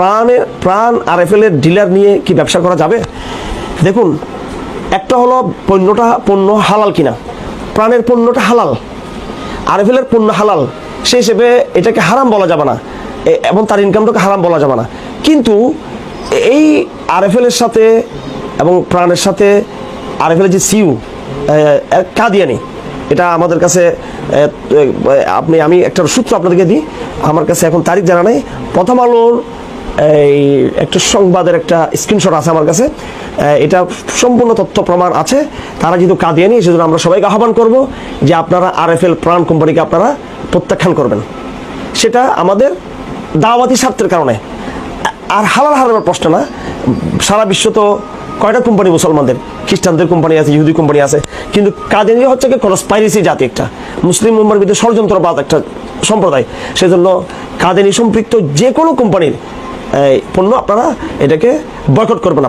প্রাণের প্রাণ আর এফ এর ডিলার নিয়ে কি ব্যবসা করা যাবে? দেখুন, একটা হলো পণ্যটা, পণ্য হালাল কিনা। প্রাণের পণ্যটা হালাল আরএফএলের পণ্য হালাল সেই হিসেবে এটাকে হারাম বলা যাবে না। এবং তার ইনকামটাকে হারাম বলা যাবে না। কিন্তু এই আরএফএল এর সাথে এবং প্রাণের সাথে আরএফএল এর যে সিউ কাদিয়ানি, এটা আমাদের কাছে আপনি, আমি একটা সূত্র আপনাদেরকে দিই। আমার কাছে এখন তারিখ জানা নেই। প্রথম আলোর এই একটা সংবাদের একটা স্ক্রিনশট আছে আমার কাছে। এটা সম্পূর্ণ তথ্য প্রমাণ আছে। তারা যেহেতু কাঁদিয়ে নিয়ে সেজন্য আমরা সবাইকে আহ্বান করব যে আপনারা আর এফ এল প্রাণ কোম্পানিকে আপনারা প্রত্যাখ্যান করবেন। সেটা আমাদের দাওয়াতি স্বার্থের কারণে। আর হালাল হারামের প্রশ্ন না। সারা বিশ্ব তো কয়টা কোম্পানি মুসলমানদের? খ্রিস্টানদের কোম্পানি আছে, ইহুদি কোম্পানি আছে। কিন্তু কাদিয়ানি হচ্ছে কি কনস্পাইরেসি জাতি একটা। মুসলিম উম্মার ভিতরে ষড়যন্ত্রবাদ একটা সম্প্রদায়। সেজন্য কাদিয়ানি সম্পৃক্ত যে কোনো কোম্পানির পণ্য আপনারা এটাকে বয়কট করবেন আপনারা।